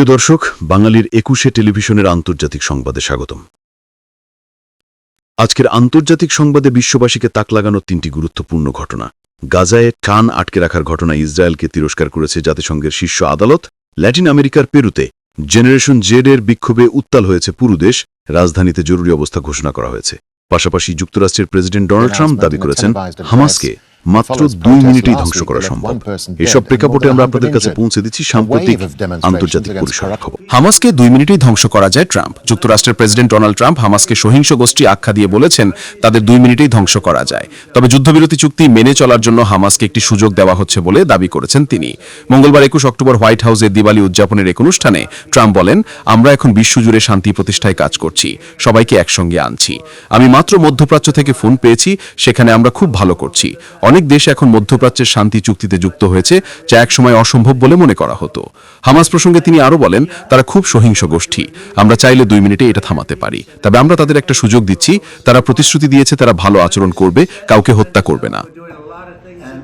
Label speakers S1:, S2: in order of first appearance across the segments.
S1: প্রিয় দর্শক বাঙালির একুশে টেলিভিশনের আন্তর্জাতিক সংবাদে স্বাগতম। আজকের আন্তর্জাতিক সংবাদে বিশ্ববাসীকে তাক লাগানোর তিনটি গুরুত্বপূর্ণ ঘটনা। গাজায় টান আটকে রাখার ঘটনা ইসরায়েলকে তিরস্কার করেছে জাতিসংঘের শীর্ষ আদালত। ল্যাটিন আমেরিকার পেরুতে জেনারেশন জেড এর বিক্ষোভে উত্তাল হয়েছে পুরো দেশ। রাজধানীতে জরুরি অবস্থা ঘোষণা করা হয়েছে। পাশাপাশি যুক্তরাষ্ট্রের প্রেসিডেন্ট ডোনাল্ড ট্রাম্প দাবি করেছেন হামাসকে মাত্র দুই মিনিটেই ধ্বংস করা সম্ভব। এসব প্রেক্ষাপটে আমরা আপনাদের কাছে পৌঁছে দিচ্ছি সাম্প্রতিক আন্তর্জাতিক পরিসরের খবর।
S2: হামাসকে দুই মিনিটেই ধ্বংস করা যায় ট্রাম্প। যুক্তরাষ্ট্রের প্রেসিডেন্ট ডোনাল্ড ট্রাম্প হামাসকে সহিংস গোষ্ঠী আখ্যা দিয়ে বলেছেন তাদের দুই মিনিটেই ধ্বংস করা যায়। তবে যুদ্ধবিরতি চুক্তি মেনে চলার জন্য হামাসকে একটি সুযোগ দেওয়া হচ্ছে বলে দাবি করেছেন তিনি। মঙ্গলবার একুশ অক্টোবর হোয়াইট হাউসে দিওয়ালি উদযাপনের এক অনুষ্ঠানে ট্রাম্প বলেন আমরা এখন বিশ্বজুড়ে শান্তি প্রতিষ্ঠায় কাজ করছি। সবাইকে একসঙ্গে আনছি। আমি মাত্র মধ্যপ্রাচ্য থেকে ফোন পেয়েছি সেখানে আমরা খুব ভালো করছি। অনেক দেশ এখন মধ্যপ্রাচ্যের শান্তি চুক্তিতে যুক্ত হয়েছে যা একসময় অসম্ভব বলে মনে করা হতো হামাস প্রসঙ্গে তিনি আরও বলেন তারা খুব সহিংস গোষ্ঠী আমরা চাইলে দুই মিনিটে এটা থামাতে পারি তবে আমরা তাদের একটা সুযোগ দিচ্ছি তারা প্রতিশ্রুতি দিয়েছে তারা ভালো আচরণ করবে কাউকে হত্যা করবে না
S3: doing a lot of things and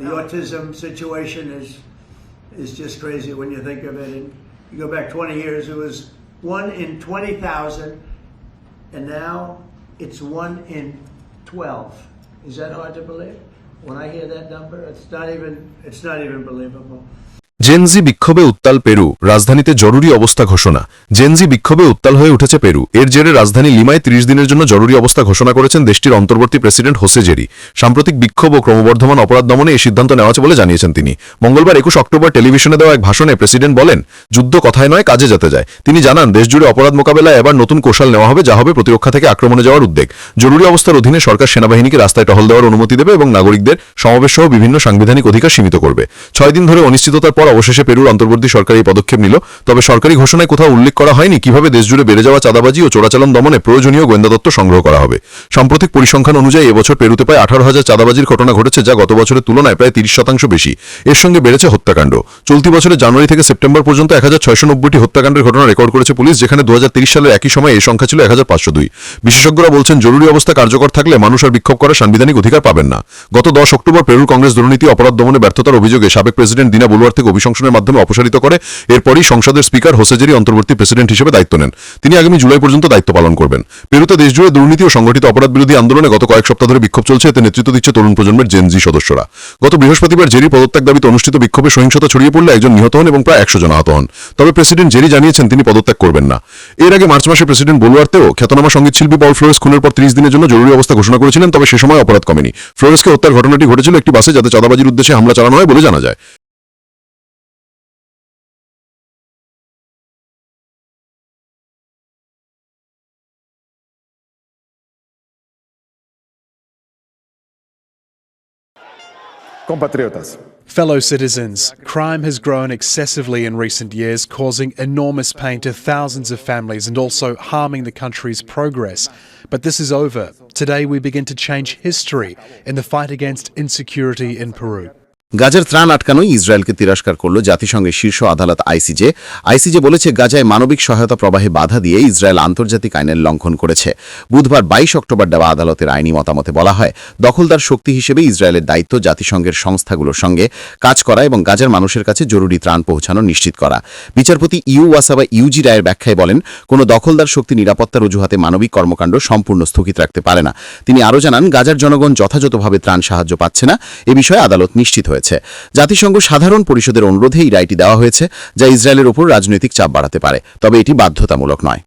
S3: the autism situation is is just crazy when you think of it. And you go back 20 years, it was one in 20,000, and now it's one in 12. Is that hard to believe? When I hear that number, it's not even it's not even believable.
S4: Gen Z বিক্ষোভে উত্তাল Peru, রাজধানীতে জরুরি অবস্থা ঘোষণা। Gen Z বিক্ষোভে উত্তাল হয়ে উঠেছে পেরু। এর জেরে রাজধানী লিমায় ত্রিশ দিনের জন্য জরুরি অবস্থা ঘোষণা করেছেন দেশটির অন্তর্বর্তী প্রেসিডেন্ট হোসে জেরি। সাম্প্রতিক বিক্ষোভ ও ক্রমবর্ধমান অপরাধ দমনে এই সিদ্ধান্ত নেওয়া হয়েছে বলে জানিয়েছেন তিনি। মঙ্গলবার একুশ অক্টোবর টেলিভিশনে দেওয়া এক ভাষণে প্রেসিডেন্ট বলেন, যুদ্ধ কথায় নয়, কাজে যেতে যায়। তিনি জানান, দেশজুড়ে অপরাধ মোকাবেলায় এবার নতুন কৌশল নেওয়া হবে, যা হবে প্রতিরক্ষা থেকে আক্রমণে যাওয়ার উদ্বেগ। জরুরি অবস্থার অধীনে সরকার সেনাবাহিনীকে রাস্তায় টহল দেওয়ার অনুমতি দেবে এবং নাগরিকদের সমাবেশ সহ বিভিন্ন সাংবিধানিক অধিকার সীমিত করবে। ছয় দিন ধরে অনিশ্চিততার পর অবশেষে পেরুর অন্তর্বর্তী সরকার এই পদক্ষেপ নিল। তবে সরকারি ঘোষণায় কোথাও উল্লেখ করা হয়নি কীভাবে দেশজুড়ে বেড়ে যাওয়া চাঁদাবাজি ও চোরাচালান দমনে প্রয়োজনীয় গোয়েন্দা সংগ্রহ করা হবে। সাম্প্রতিক পরিসংখ্যান অনুযায়ী এবছর পেরুতে প্রায় আঠারো হাজার চাঁদাবাজির ঘটনা ঘটেছে যা গত বছরের তুলনায় প্রায় তিরিশ শতাংশ বেশি। এর সঙ্গে বেড়েছে হত্যাকাণ্ড। চলতি বছরের জানুয়ারি থেকে সেপ্টেম্বর পর্যন্ত এক হাজার ছয়শো নব্বইটি হত্যাকাণ্ডের ঘটনা রেকর্ড করেছে পুলিশ, যেখানে দু সালের একই সময় এই সংখ্যা ছিল এক হাজার পাঁচশো দুই। বিশেষজ্ঞরা বলছেন, জরুরি অবস্থা কার্যকর থাকলে মানুষ আর বিক্ষোভ করার সাংবিধানিক অধিকার পাবেন না। গত দশ অক্টোবর পেরুর কংগ্রেস দুর্নীতি, অপরাধ দমনে ব্যর্থতার অভিযোগে সাবেক প্রেসিডেন্ট দিনা বলুয়ার থেকে অভিশংসনের মাধ্যমে অপসারিত করে। এরপরই সংসদের স্পিকার হোসেজেরি অন্তর্বর্তী প্রেসিডেন্ট হিসেবে দায়িত্ব নেন। তিনি আগামী জুলাই পর্যন্ত দায়িত্ব পালন করবেন। পেরুতে দেশজুড়ে দুর্নীতি ও সংগঠিত অপরাধ বিরোধী আন্দোলনে গত কয়েক সপ্তাহ ধরে বিক্ষোভ চলছে, এতে নেতৃত্ব দিচ্ছে তরুণ প্রজন্মের জেনজি সদস্যরা। গত বৃহস্পতিবার জেরি পদত্যাগ দাবিতে অনুষ্ঠিত বিক্ষোভে সহিংসতা ছড়িয়ে পড়লে একজন নিহত হন এবং প্রায় একশো জন আহত হন। তবে প্রেসিডেন্ট জেরি জানিয়েছেন, তিনি পদত্যাগ করবেন না। এর আগে মার্চ মাসে প্রেসিডেন্ট বলুয়ার্তেও খ্যাতনামা সংগীত শিল্পী পল ফ্লোরেস খুনের পর ত্রিশ দিনের জন্য জরুরি অবস্থা ঘোষণা করেছিলেন, তবে সে সময় অপরাধ কমেনি। ফ্লোরেসকে হত্যার ঘটনাটি ঘটেছিল একটি বাসে, যাতে চাঁদাবাজির উদ্দেশ্যে হামলা চালানো হয় বলে জানা যায়।
S5: Compatriotas,
S6: Fellow citizens, crime has grown excessively in recent years, causing enormous pain to thousands of families and also harming the country's progress. But this is over. Today, we begin to change history in the fight against insecurity in Peru.
S2: গাজার ত্রাণ আটকানোই ইসরায়েলকে তিরস্কার করল জাতিসংঘের শীর্ষ আদালত ICJ. ICJ বলেছে, গাজায় মানবিক সহায়তা প্রবাহে বাধা দিয়ে ইসরায়েল আন্তর্জাতিক আইনের লঙ্ঘন করেছে। বুধবার বাইশ অক্টোবর দেওয়া আদালতের আইনি মতামতে বলা হয়, দখলদার শক্তি হিসেবে ইসরায়েলের দায়িত্ব জাতিসংঘের সংস্থাগুলোর সঙ্গে কাজ করা এবং গাজার মানুষের কাছে জরুরি ত্রাণ পৌঁছানো নিশ্চিত করা। বিচারপতি ইউ ওয়াসাবা ইউজি রায়ের ব্যাখ্যায় বলেন, কোনো দখলদার শক্তি নিরাপত্তার অজুহাতে মানবিক কর্মকাণ্ড সম্পূর্ণ স্থগিত রাখতে পারে না। তিনি আরও জানান, গাজার জনগণ যথাযথভাবে ত্রাণ সাহায্য পাচ্ছে না। এ বিষয়ে আদালত নিশ্চিত হয়েছে। জাতিসংঘ সাধারণ পরিষদের অনুরোধে এই রায়টি দেওয়া হয়েছে, যা ইসরায়েলের ওপর রাজনৈতিক চাপ বাড়াতে পারে। তবে এটি বাধ্যতামূলক নয়।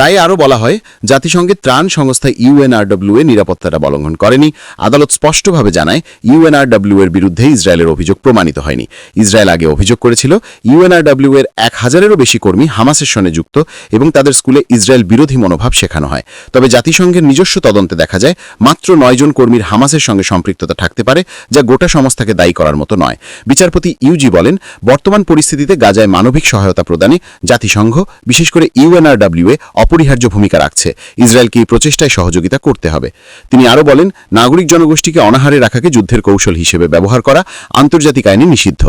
S2: রায়ে আরও বলা হয়, জাতিসংঘের ত্রাণ সংস্থা ইউএনআরডব্লিউ এ নিরাপত্তাটা বলঙ্ঘন করেনি। আদালত স্পষ্টভাবে জানায় ইউএনআরডব্লিউ এর বিরুদ্ধে ইসরায়েলের অভিযোগ প্রমাণিত হয়নি। ইসরায়েল আগে অভিযোগ করেছিল ইউএনআরডব্লিউ এর এক হাজারেরও বেশি কর্মী হামাসের সঙ্গে যুক্ত এবং তাদের স্কুলে ইসরায়েল বিরোধী মনোভাব শেখানো হয়। তবে জাতিসংঘের নিজস্ব তদন্তে দেখা যায়, মাত্র নয়জন কর্মীর হামাসের সঙ্গে সম্পৃক্ততা থাকতে পারে, যা গোটা সংস্থাকে দায়ী করার মতো নয়। বিচারপতি ইউজি বলেন, বর্তমান পরিস্থিতিতে গাজায় মানবিক সহায়তা প্রদানে জাতিসংঘ, বিশেষ করে ইউএনআরডব্লিউ এ অপরিহার্য ভূমিকা রাখছে। ইসরায়েলকে এই প্রচেষ্টায় সহযোগিতা করতে হবে। তিনি আরও বলেন, নাগরিক জনগোষ্ঠীকে অনাহারে রাখাকে যুদ্ধের কৌশল হিসেবে ব্যবহার করা আন্তর্জাতিক আইনে নিষিদ্ধ।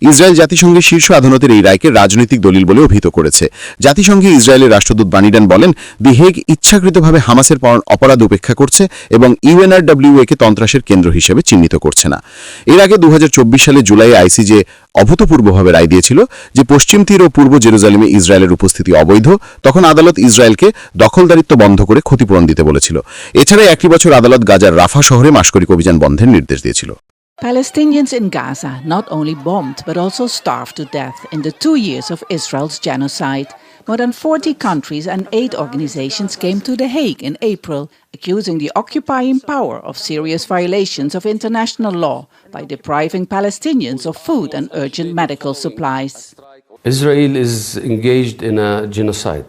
S2: ইসরায়েল জাতিসংঘের শীর্ষ আদালতের এই রায়কে রাজনৈতিক দলিল বলে অভিহিত করেছে। জাতিসংঘে ইসরায়েলের রাষ্ট্রদূত বানিডান বলেন, দি হেগ ইচ্ছাকৃতভাবে হামাসের পর- অপরাধ উপেক্ষা করছে এবং ইউএনআরডব্লিউএ কে তন্ত্রাসের কেন্দ্র হিসেবে চিহ্নিত করছে না। এর আগে দু হাজার চব্বিশ সালে জুলাই আইসিজে অভূতপূর্বভাবে রায় দিয়েছিল, যে পশ্চিম তীর ও পূর্ব জেরুজালেমে ইসরায়েলের উপস্থিতি অবৈধ, তখন আদালত ইসরায়েলকে দখলদারিত্ব বন্ধ করে ক্ষতিপূরণ দিতে বলেছিল। এছাড়া একই বছর আদালত গাজার রাফা শহরে মাসকরিক অভিযান বন্ধের নির্দেশ দিয়েছিল।
S5: Palestinians in Gaza not only bombed but also starved to death in the two years of Israel's genocide. More than 40 countries and aid organizations came to The Hague in April, accusing the occupying power of serious violations of international law by depriving Palestinians of food and urgent medical supplies.
S7: Israel is engaged in a genocide.